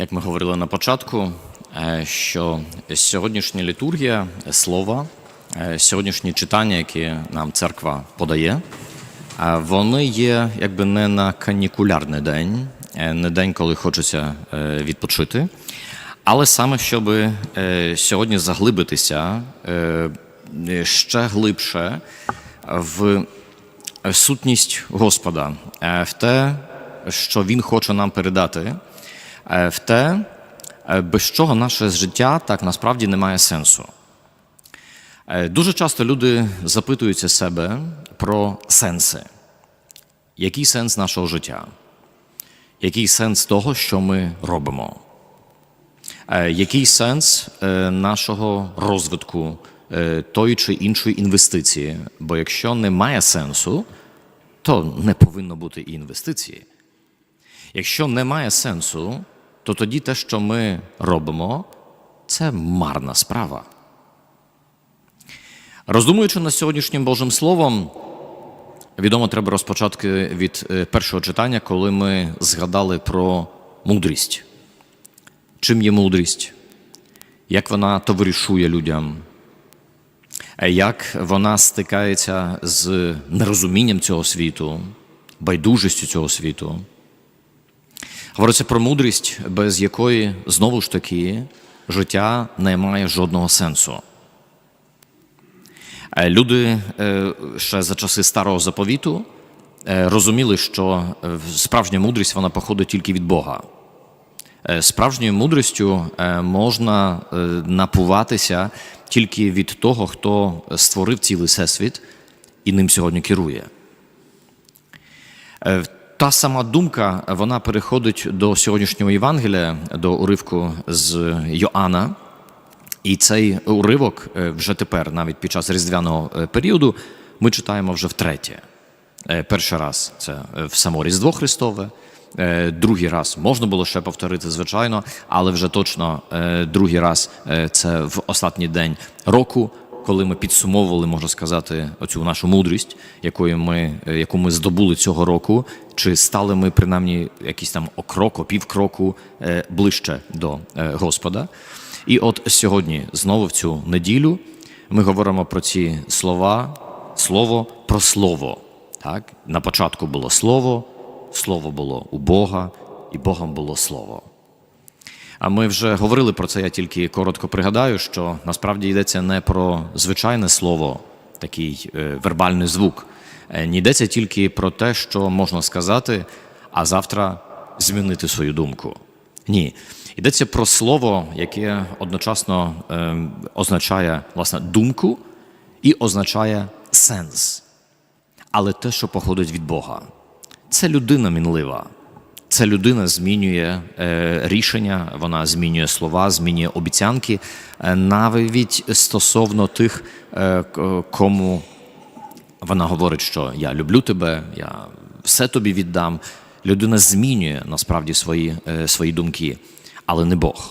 як ми говорили на початку, е, що сьогоднішня літургія слова, е, сьогоднішні читання, які нам церква подає, е, вони є якби не на канікулярний день, не день, коли хочеться відпочити, але саме щоб сьогодні заглибитися ще глибше в сутність Господа, в те, що Він хоче нам передати, в те, е, без чого наше життя так насправді не має сенсу. Е, Дуже часто люди запитуються себе про сенси. Який сенс нашого життя? Який сенс того, що ми робимо? Е, Який сенс е, нашого розвитку е, тої чи іншої інвестиції? Бо якщо немає сенсу, то не повинно бути і інвестиції. Якщо немає сенсу, то тоді те, що ми робимо, це марна справа. Роздумуючи над сьогоднішнім Божим Словом, відомо, треба розпочати від е, першого читання, коли ми згадали про мудрість. Чим є мудрість? Як вона товаришує людям? Е, Як вона стикається з нерозумінням цього світу, байдужістю цього світу? Говориться про мудрість, без якої знову ж таки життя не має жодного сенсу. Е, Люди е, ще за часи старого заповіту е, розуміли, що справжня мудрість вона походить тільки від Бога. Справжньою мудрістю можна напуватися тільки від того, хто створив цілий всесвіт і ним сьогодні керує. Та сама думка вона переходить до сьогоднішнього Євангелія, до уривку з Йоанна. І цей уривок е, вже тепер, навіть під час різдвяного е, періоду, ми читаємо вже втретє. Е, Перший раз це в само Різдво Христове, другий раз можна було ще повторити, звичайно, але вже точно другий раз це в останній день року, коли ми підсумовували, можна сказати, оцю нашу мудрість, якою ми, е, яку ми здобули цього року, чи стали ми принаймні якийсь там окрок, півкроку е, ближче до е, Господа. І от сьогодні, знову в цю неділю, ми говоримо про ці слова, слово про слово. Так? На початку було слово, слово було у Бога, і Богом було слово. А ми вже говорили про це, я тільки коротко пригадаю, що насправді йдеться не про звичайне слово, такий е, вербальний звук. Е, Не йдеться тільки про те, що можна сказати, а завтра змінити свою думку. Ні. Йдеться про слово, яке одночасно е, означає власне думку і означає сенс. Але те, що походить від Бога. Це людина мінлива. Це людина змінює е, рішення, вона змінює слова, змінює обіцянки, е, навіть стосовно тих, е, кому вона говорить, що я люблю тебе, я все тобі віддам. Людина змінює насправді свої, свої думки, але не Бог.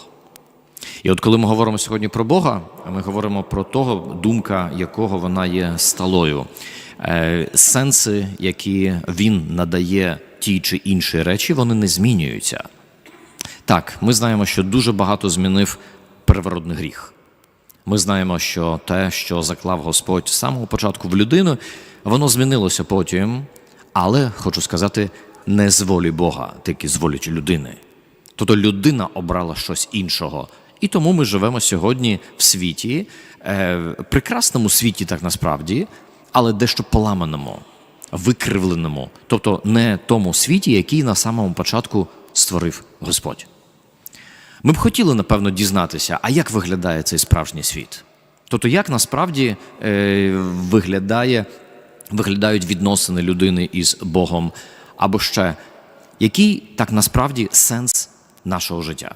І от коли ми говоримо сьогодні про Бога, ми говоримо про того, думка якого вона є сталою. Сенси, які він надає тій чи іншій речі, вони не змінюються. Так, ми знаємо, що дуже багато змінив первородний гріх. Ми знаємо, що те, що заклав Господь з самого початку в людину, воно змінилося потім, але хочу сказати, не з волі Бога, тільки з волі людини. Тобто людина обрала щось іншого. І тому ми живемо сьогодні в світі, е, прекрасному світі, так насправді, але дещо поламаному, викривленому, тобто не тому світі, який на самому початку створив Господь. Ми б хотіли, напевно, дізнатися, а як виглядає цей справжній світ? Тобто, як насправді е, виглядає, виглядають відносини людини із Богом, або ще, який так насправді сенс нашого життя?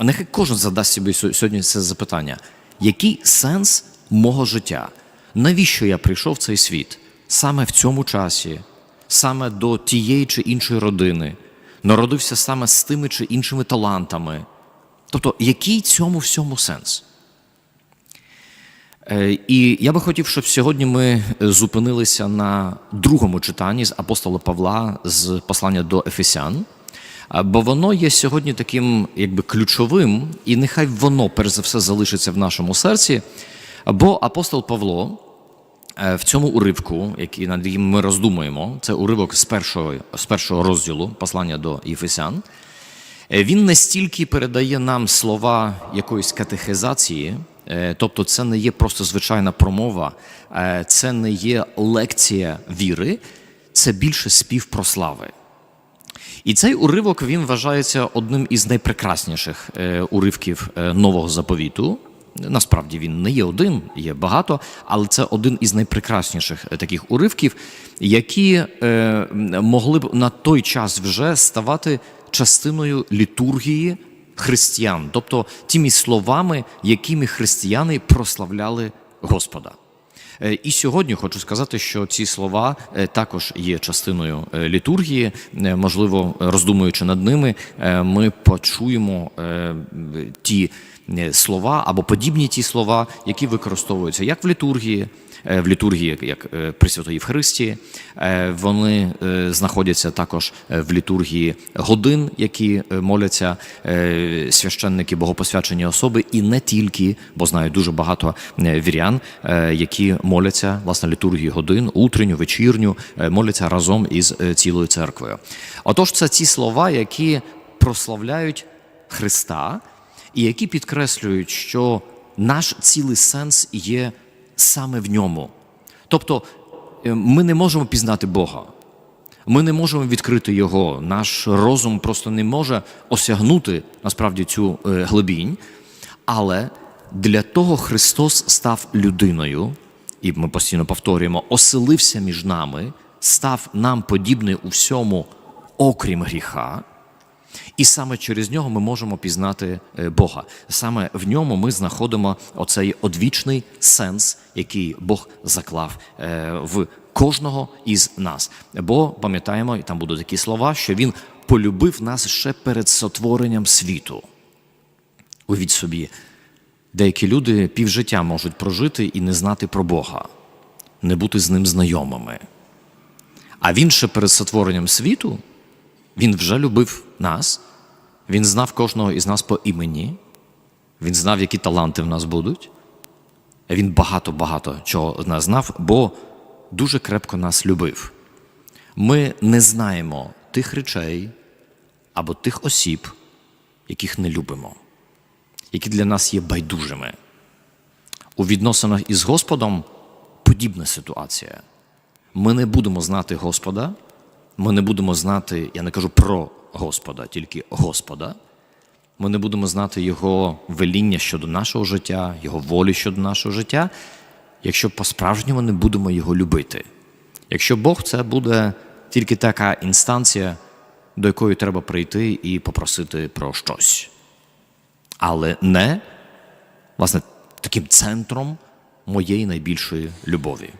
Нехай кожен задасть собі сьогодні це запитання: який сенс мого життя? Навіщо я прийшов в цей світ саме в цьому часі, саме до тієї чи іншої родини, народився саме з тими чи іншими талантами? Тобто, який цьому всьому сенс? Е, І я би хотів, щоб сьогодні ми е, зупинилися на другому читанні з апостола Павла з послання до Ефесян. Бо воно є сьогодні таким якби ключовим, і нехай воно перш за все залишиться в нашому серці. Бо апостол Павло в цьому уривку, який над яким ми роздумуємо, це уривок з першого, з першого розділу послання до Єфесян. Е, Він не стільки передає нам слова якоїсь катехизації, е, тобто це не є просто звичайна промова, е, це не є лекція віри, це більше спів про. І цей уривок він вважається одним із найпрекрасніших е, уривків е, нового заповіту. Насправді він не є один, є багато, але це один із найпрекрасніших е, таких уривків, які е, могли б на той час вже ставати частиною літургії християн, тобто тими словами, якими християни прославляли Господа. Е, І сьогодні хочу сказати, що ці слова також є частиною літургії. Можливо, роздумуючи над ними, ми почуємо ті слова або подібні ті слова, які використовуються як в літургії. е, В літургії, як е, Пресвятої Євхаристії, Е, вони е, знаходяться також е, в літургії годин, які е, моляться е, священники, богопосвячені особи, і не тільки, бо знаю дуже багато е, вірян, е, які моляться власне літургії годин, утренню, вечірню, е, моляться разом із е, цілою церквою. Отож, це ці слова, які прославляють Христа, і які підкреслюють, що наш цілий сенс є саме в ньому. Тобто е, ми не можемо пізнати Бога. Ми не можемо відкрити Його. Наш розум просто не може осягнути насправді цю е, глибінь. Але для того Христос став людиною, і ми постійно повторюємо, оселився між нами, став нам подібний у всьому, окрім гріха. І саме через нього ми можемо пізнати е, Бога. Саме в ньому ми знаходимо оцей одвічний сенс, який Бог заклав е, в кожного із нас. Бо пам'ятаємо, і там будуть такі слова, що він полюбив нас ще перед сотворенням світу. Уявіть собі, деякі люди півжиття можуть прожити і не знати про Бога, не бути з ним знайомими. А він ще перед сотворенням світу він вже любив нас, він знав кожного із нас по імені, він знав, які таланти в нас будуть. Він багато-багато чого нас знав, бо дуже крепко нас любив. Ми не знаємо тих речей або тих осіб, яких не любимо, які для нас є байдужими. У відносинах із Господом подібна ситуація. Ми не будемо знати Господа, ми не будемо знати, я не кажу про Господа, тільки Господа. Ми не будемо знати Його веління щодо нашого життя, Його волі щодо нашого життя, якщо по-справжньому не будемо Його любити. Якщо Бог це буде тільки така інстанція, до якої треба прийти і попросити про щось. Але не, власне, таким центром моєї найбільшої любові,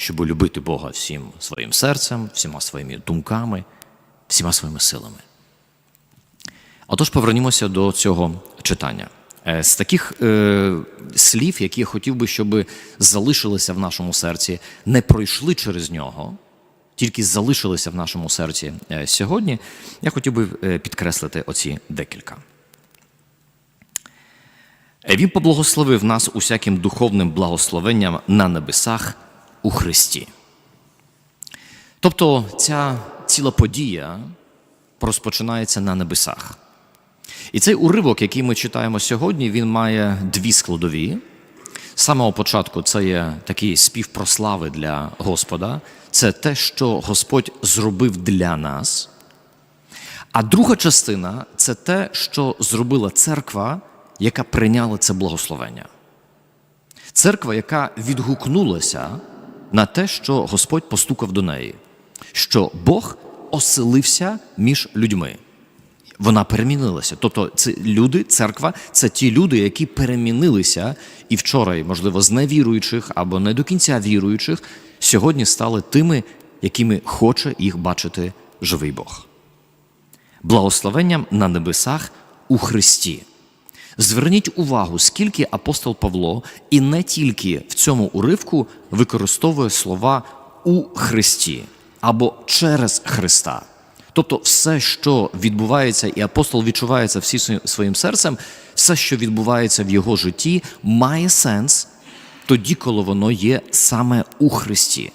щоб любити Бога всім своїм серцем, всіма своїми думками, всіма своїми силами. Отож, повернімося до цього читання. Е, З таких е, слів, які я хотів би, щоб залишилися в нашому серці, не пройшли через нього, тільки залишилися в нашому серці е, сьогодні, я хотів би е, підкреслити оці декілька. Він поблагословив нас усяким духовним благословенням на небесах у Христі. Тобто ця ціла подія розпочинається на небесах. І цей уривок, який ми читаємо сьогодні, він має дві складові. З самого початку це є такий спів про для Господа, це те, що Господь зробив для нас. А друга частина це те, що зробила церква, яка прийняла це благословення. Церква, яка відгукнулася на те, що Господь постукав до неї, що Бог оселився між людьми. Вона перемінилася. Тобто, це люди, церква це ті люди, які перемінилися і вчора, можливо, з невіруючих або не до кінця віруючих, сьогодні стали тими, якими хоче їх бачити живий Бог. Благословенням на небесах у Христі. Зверніть увагу, скільки апостол Павло і не тільки в цьому уривку використовує слова у Христі або через Христа. Тобто, все, що відбувається, і апостол відчуває це всі своїм- своїм серцем, все, що відбувається в його житті, має сенс тоді, коли воно є саме у Христі.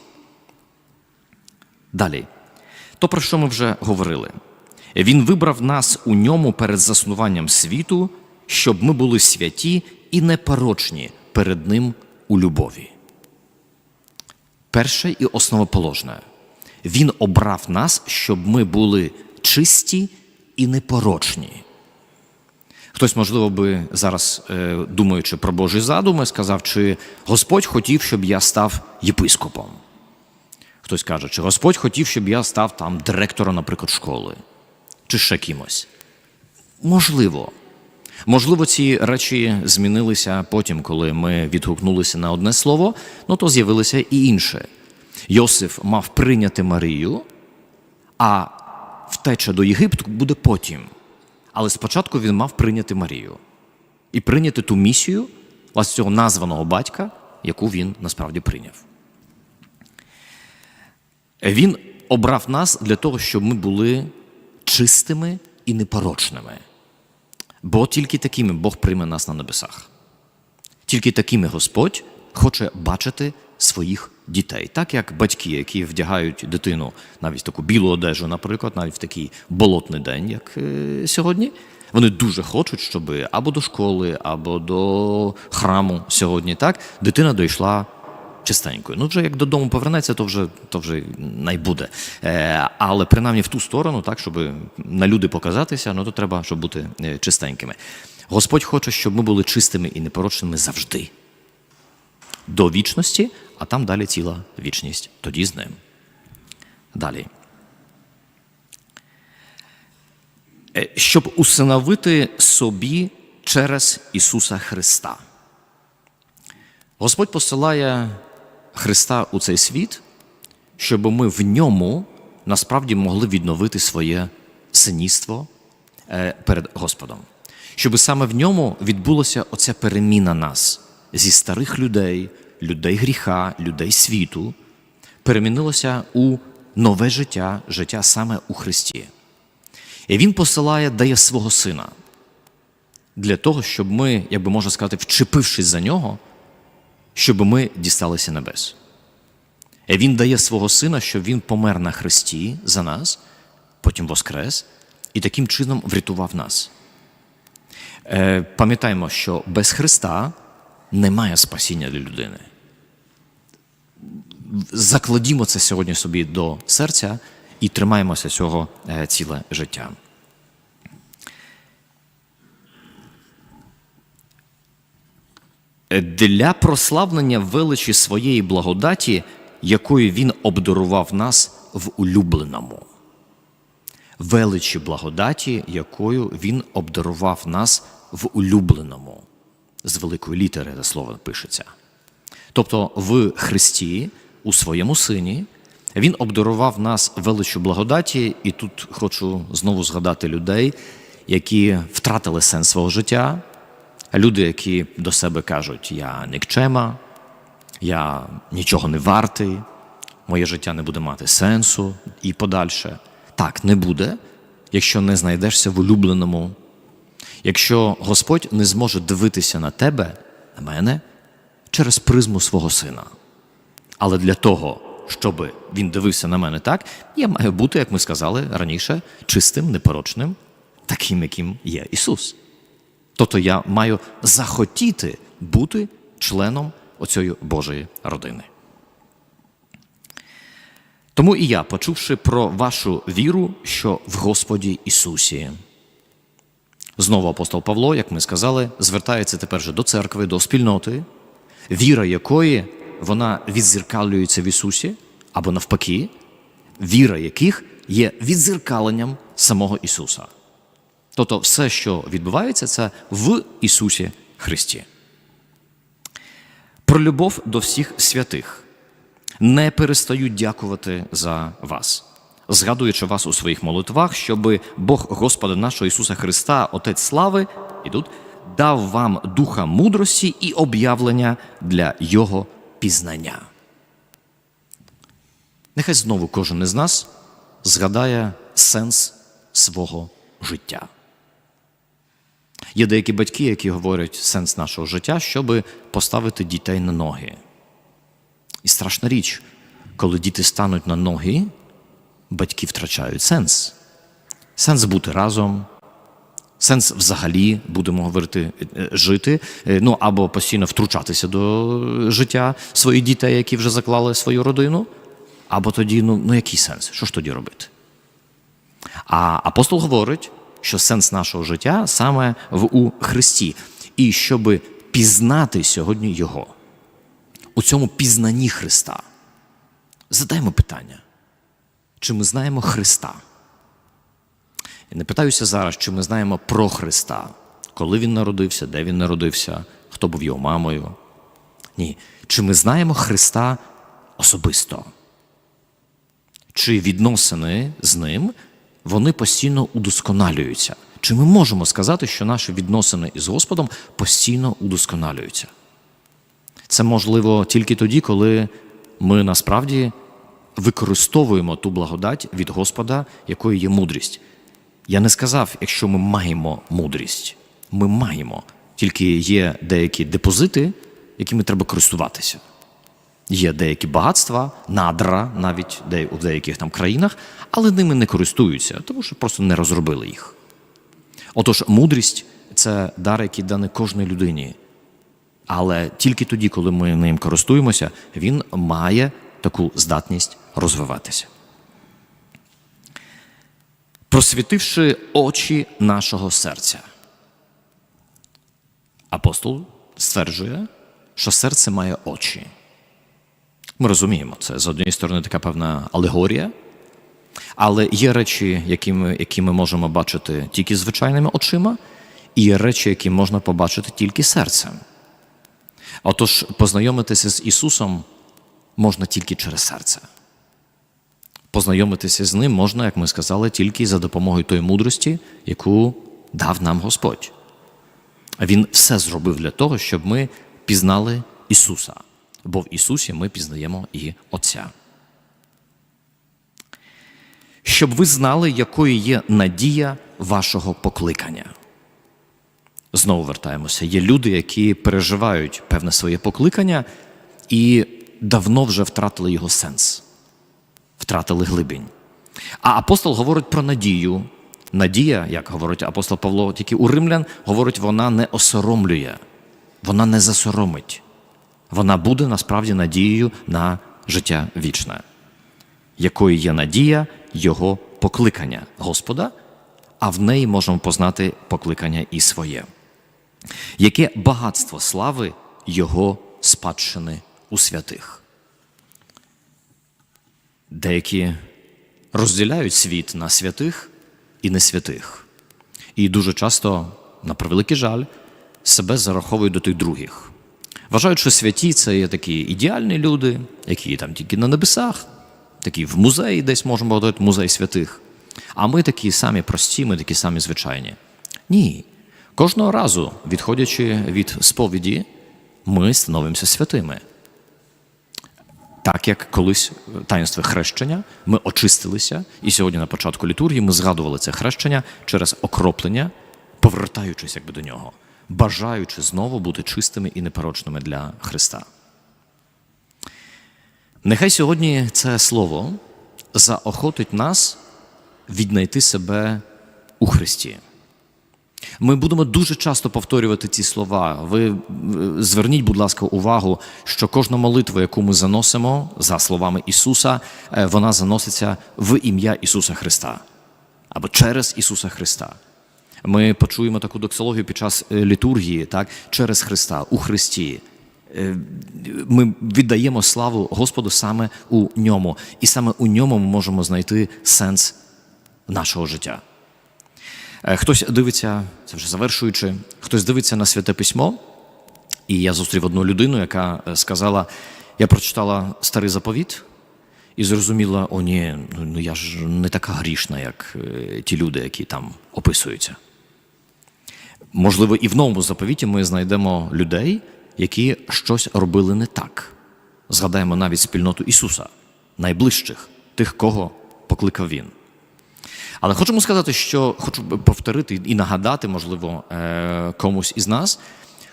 Далі. То, про що ми вже говорили. Він вибрав нас у ньому перед заснуванням світу, щоб ми були святі і непорочні перед Ним у любові. Перше і основоположне. Він обрав нас, щоб ми були чисті і непорочні. Хтось, можливо, би зараз, е, думаючи про Божі задуми, сказав, чи Господь хотів, щоб я став єпископом. Хтось каже, чи Господь хотів, щоб я став там директором, наприклад, школи, чи ще кимось. Можливо. Можливо, ці речі змінилися потім, коли ми відгукнулися на одне слово, ну то з'явилося і інше. Йосиф мав прийняти Марію, а втеча до Єгипту буде потім. Але спочатку він мав прийняти Марію і прийняти ту місію ось цього названого батька, яку він насправді прийняв. Він обрав нас для того, щоб ми були чистими і непорочними. Бо тільки такими Бог прийме нас на небесах. Тільки такими Господь хоче бачити своїх дітей. Так як батьки, які вдягають дитину навіть таку білу одежу, наприклад, навіть в такий болотний день, як е, сьогодні, вони дуже хочуть, щоб або до школи, або до храму сьогодні, так, дитина дійшла чистенькою. Ну, вже як додому повернеться, то вже, то вже найбуде. Е, але принаймні в ту сторону, так, щоб на люди показатися, ну то треба, щоб бути е, чистенькими. Господь хоче, щоб ми були чистими і непорочними завжди. До вічності, а там далі ціла вічність. Тоді з ним. Далі. Е, Щоб усиновити собі через Ісуса Христа. Господь посилає Христа у цей світ, щоб ми в ньому насправді могли відновити своє синівство е, перед Господом. Щоб саме в ньому відбулася оця переміна нас зі старих людей, людей гріха, людей світу, перемінилося у нове життя, життя саме у Христі. І Він посилає, дає свого сина для того, щоб ми, як би можна сказати, вчепившись за нього, щоб ми дісталися небес. Він дає свого сина, щоб він помер на хресті за нас, потім воскрес, і таким чином врятував нас. Е, Пам'ятаємо, що без Христа немає спасіння для людини. Закладімо це сьогодні собі до серця і тримаємося цього е, ціле життя. Для прославлення величі своєї благодаті, якою він обдарував нас в улюбленому. Величі благодаті, якою він обдарував нас в улюбленому. З великої літери це слово пишеться. Тобто в Христі, у своєму Сині, Він обдарував нас величу благодаті, і тут хочу знову згадати людей, які втратили сенс свого життя, люди, які до себе кажуть, я нікчема, я нічого не вартий, моє життя не буде мати сенсу і подальше. Так, не буде, якщо не знайдешся в улюбленому. Якщо Господь не зможе дивитися на тебе, на мене, через призму свого сина. Але для того, щоб він дивився на мене так, я маю бути, як ми сказали раніше, чистим, непорочним, таким, яким є Ісус. Тобто я маю захотіти бути членом оцієї Божої родини. Тому і я, почувши про вашу віру, що в Господі Ісусі. Знову апостол Павло, як ми сказали, звертається тепер же до церкви, до спільноти, віра якої вона відзеркалюється в Ісусі, або навпаки, віра яких є відзеркаленням самого Ісуса. Тобто все, що відбувається, це в Ісусі Христі. Про любов до всіх святих. Не перестаю дякувати за вас, згадуючи вас у своїх молитвах, щоб Бог Господа нашого Ісуса Христа, Отець слави, і тут дав вам духа мудрості і об'явлення для Його пізнання. Нехай знову кожен із нас згадає сенс свого життя. Є деякі батьки, які говорять сенс нашого життя, щоб поставити дітей на ноги. І страшна річ, коли діти стануть на ноги, батьки втрачають сенс. Сенс бути разом, сенс взагалі, будемо говорити, е, жити, е, ну або постійно втручатися до життя своїх дітей, які вже заклали свою родину, або тоді, ну, ну який сенс? Що ж тоді робити? А апостол говорить, що сенс нашого життя саме в у Христі, і щоб пізнати сьогодні Його. У цьому пізнанні Христа. Задаймо питання, чи ми знаємо Христа? Я не питаюся зараз, чи ми знаємо про Христа, коли Він народився, де Він народився, хто був його мамою. Ні. Чи ми знаємо Христа особисто? Чи відносини з Ним вони постійно удосконалюються? Чи ми можемо сказати, що наші відносини із Господом постійно удосконалюються? Це можливо тільки тоді, коли ми насправді використовуємо ту благодать від Господа, якою є мудрість. Я не сказав, якщо ми маємо мудрість. Ми маємо. Тільки є деякі депозити, якими треба користуватися. Є деякі багатства, надра, навіть у деяких там країнах, але ними не користуються, тому що просто не розробили їх. Отож, мудрість це дар, який даний кожній людині. Але тільки тоді, коли ми ним користуємося, він має таку здатність розвиватися. Просвітивши очі нашого серця. Апостол стверджує, що серце має очі. Ми розуміємо, це з однієї сторони така певна алегорія, але є речі, які ми, які ми можемо бачити тільки звичайними очима, і є речі, які можна побачити тільки серцем. Отож, познайомитися з Ісусом можна тільки через серце. Познайомитися з ним можна, як ми сказали, тільки за допомогою тої мудрості, яку дав нам Господь. Він все зробив для того, щоб ми пізнали Ісуса, бо в Ісусі ми пізнаємо і Отця. Щоб ви знали, якою є надія вашого покликання. Знову вертаємося. Є люди, які переживають певне своє покликання і давно вже втратили його сенс, втратили глибінь. А апостол говорить про надію. Надія, як говорить апостол Павло, тільки у римлян, говорить, вона не осоромлює, вона не засоромить. Вона буде насправді надією на життя вічне, якою є надія Його покликання Господа, а в неї можемо познати покликання і своє. Яке багатство слави Його спадщини у святих? Деякі розділяють світ на святих і несвятих. І дуже часто, на превеликий жаль, себе зараховують до тих других. Вважають, що святі це є такі ідеальні люди, які там тільки на небесах, такі в музеї десь можемо говорити музей святих. А ми такі самі прості, ми такі самі звичайні. Ні. Кожного разу, відходячи від сповіді, ми становимося святими. Так як колись в хрещення ми очистилися, і сьогодні на початку літургії ми згадували це хрещення через окроплення, повертаючись якби до нього, бажаючи знову бути чистими і непорочними для Христа. Нехай сьогодні це слово заохотить нас віднайти себе у Христі. Ми будемо дуже часто повторювати ці слова. Ви е, зверніть, будь ласка, увагу, що кожна молитва, яку ми заносимо за словами Ісуса, е, вона заноситься в ім'я Ісуса Христа або через Ісуса Христа. Ми почуємо таку доксологію під час е, літургії, так, через Христа, у Христі. Е, Ми віддаємо славу Господу саме у ньому, і саме у ньому ми можемо знайти сенс нашого життя. Е, Хтось дивиться, це вже завершуючи, хтось дивиться на святе письмо, і я зустрів одну людину, яка сказала: я прочитала старий заповіт і зрозуміла, о, ні, ну ну я ж не така грішна, як ті люди, які там описуються. Можливо, і в новому заповіті ми знайдемо людей, які щось робили не так. Згадаємо навіть спільноту Ісуса, найближчих, тих, кого покликав Він. Але хочемо сказати, що хочу повторити і нагадати, можливо, е, комусь із нас,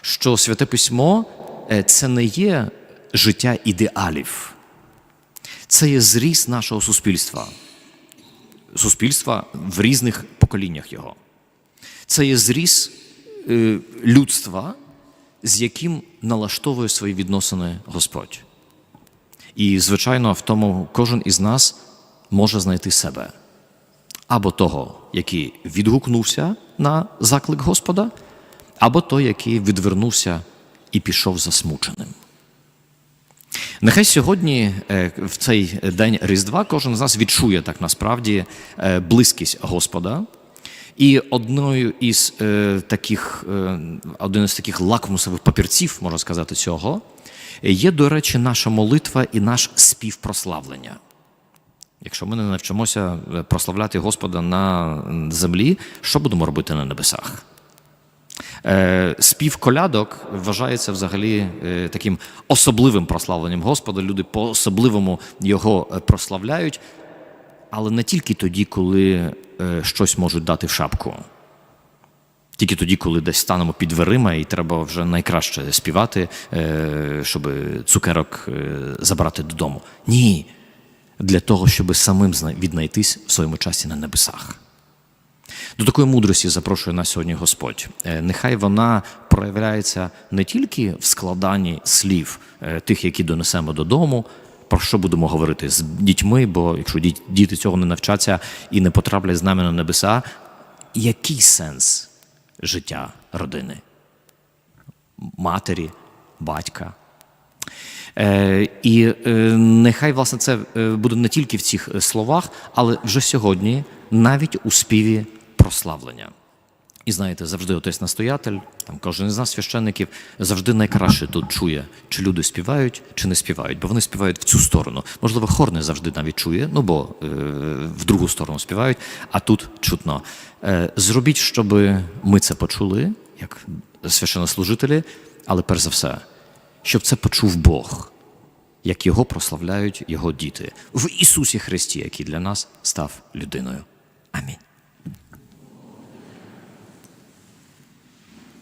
що святе письмо е, це не є життя ідеалів, це є зріст нашого суспільства, суспільства в різних поколіннях його. Це є зріс е, людства, з яким налаштовує свої відносини Господь. І, звичайно, в тому кожен із нас може знайти себе або того, який відгукнувся на заклик Господа, або той, який відвернувся і пішов засмученим. Нехай сьогодні, е, в цей день Різдва, кожен з нас відчує так насправді е, близькість Господа. І одною із е, таких, е, один із таких лакмусових папірців, можна сказати, цього, є, до речі, наша молитва і наш спів прославлення. Якщо ми не навчимося е, прославляти Господа на землі, що будемо робити на небесах? Е, Спів колядок вважається взагалі е, таким особливим прославленням Господа. Люди по-особливому його е, прославляють, але не тільки тоді, коли е, щось можуть дати в шапку. Тільки тоді, коли десь станемо під дверима, і треба вже найкраще співати, е, щоб цукерок е, забрати додому. Ні. Для того, щоб самим віднайтись в своєму часі на небесах. До такої мудрості запрошує нас сьогодні Господь. Нехай вона проявляється не тільки в складанні слів тих, які донесемо додому, про що будемо говорити з дітьми, бо якщо діти цього не навчаться і не потраплять з нами на небеса, який сенс життя родини? Матері, батька. Е, і е, нехай власне це е, буде не тільки в цих е, словах, але вже сьогодні, навіть у співі прославлення. І знаєте, завжди отець настоятель, там кожен із нас священників завжди найкраще тут чує, чи люди співають, чи не співають, бо вони співають в цю сторону. Можливо, хор не завжди навіть чує, ну бо е, в другу сторону співають, а тут чутно. Е, зробіть, щоб ми це почули, як священнослужителі, але перш за все, щоб це почув Бог, як його прославляють його діти в Ісусі Христі, який для нас став людиною. Амінь.